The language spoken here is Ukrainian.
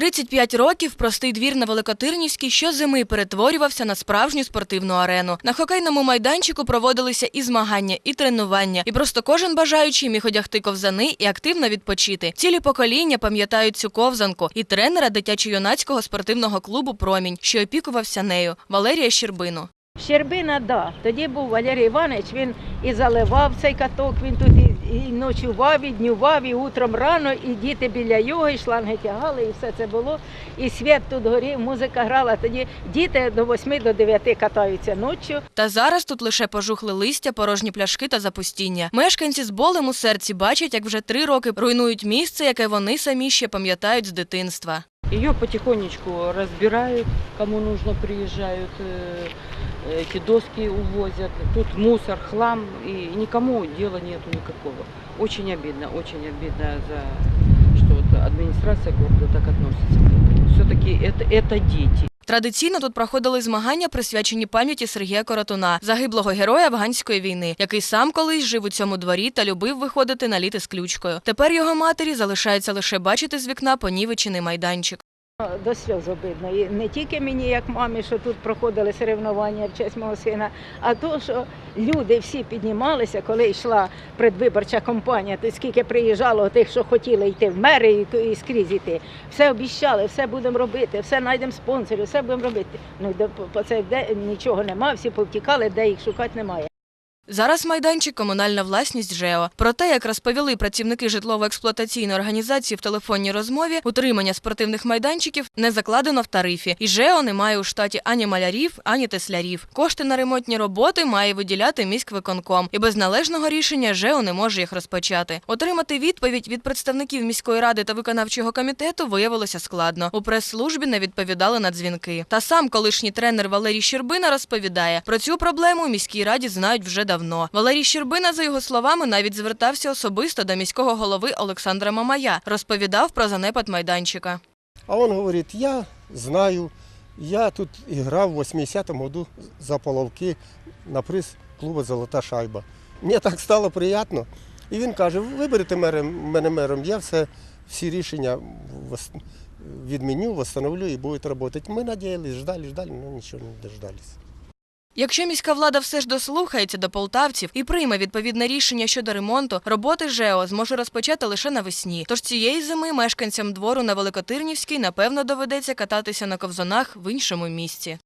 35 років простий двір на Великотирнівській щозими перетворювався на справжню спортивну арену. На хокейному майданчику проводилися і змагання, і тренування. І просто кожен бажаючий міг одягти ковзани і активно відпочити. Цілі покоління пам'ятають цю ковзанку і тренера дитячо-юнацького спортивного клубу Промінь, що опікувався нею Валерія Щербину. Щербина, да. Тоді був Валерій Іванович, він і заливав цей каток, він тут і, і ночував, і днював, і утром рано, і діти біля його, і шланги тягали, і все це було. І світ тут горів, музика грала. Тоді діти до 8 до 9 катаються ночі. Та зараз тут лише пожухли листя, порожні пляшки та запустіння. Мешканці з болем у серці бачать, як вже три роки руйнують місце, яке вони самі ще пам'ятають з дитинства. Ее потихонечку разбирают, кому нужно приезжают, э, эти доски увозят. Тут мусор, хлам, и никому дела нету никакого. Очень обидно, очень обидно, за, что вот администрация города так относится к этому. Все-таки это, это дети. Традиційно тут проходили змагання, присвячені пам'яті Сергія Коротуна, загиблого героя афганської війни, який сам колись жив у цьому дворі та любив виходити на літи з ключкою. Тепер його матері залишається лише бачити з вікна понівечений майданчик. До сльоз обидно. І не тільки мені, як мамі, що тут проходили соревнування в честь мого сина, а то, що люди всі піднімалися, коли йшла предвиборча кампанія, то скільки приїжджало тих, що хотіли йти в мери і, скрізь йти. Все обіщали, все будемо робити, все знайдемо спонсорів, все будемо робити. Ну по- цей день нічого нема, всі повтікали, де їх шукати немає. Зараз майданчик комунальна власність ЖЕО. Про те, як розповіли працівники житлово-експлуатаційної організації в телефонній розмові, утримання спортивних майданчиків не закладено в тарифі, і ЖЕО не має у штаті ані малярів, ані теслярів. Кошти на ремонтні роботи має виділяти міськвиконком, і без належного рішення ЖЕО не може їх розпочати. Отримати відповідь від представників міської ради та виконавчого комітету виявилося складно. У прес-службі не відповідали на дзвінки. Та сам колишній тренер Валерій Щербина розповідає, про цю проблему у міській раді знають вже давно. Валерій Щербина, за його словами, навіть звертався особисто до міського голови Олександра Мамая, розповідав про занепад майданчика. А он говорит, я знаю, я тут играл в 80-м году за половки на приз клубу Золота шайба. Мені так стало приємно. І він каже, виберете мене мером, я все, всі рішення відміню, восстановлю і будуть працювати. Ми надіялись, ждали, ждали, але нічого не дождались. Якщо міська влада все ж дослухається до полтавців і прийме відповідне рішення щодо ремонту, роботи ЖЕО зможе розпочати лише навесні. Тож цієї зими мешканцям двору на Великотирнівській напевно доведеться кататися на ковзанах в іншому місці.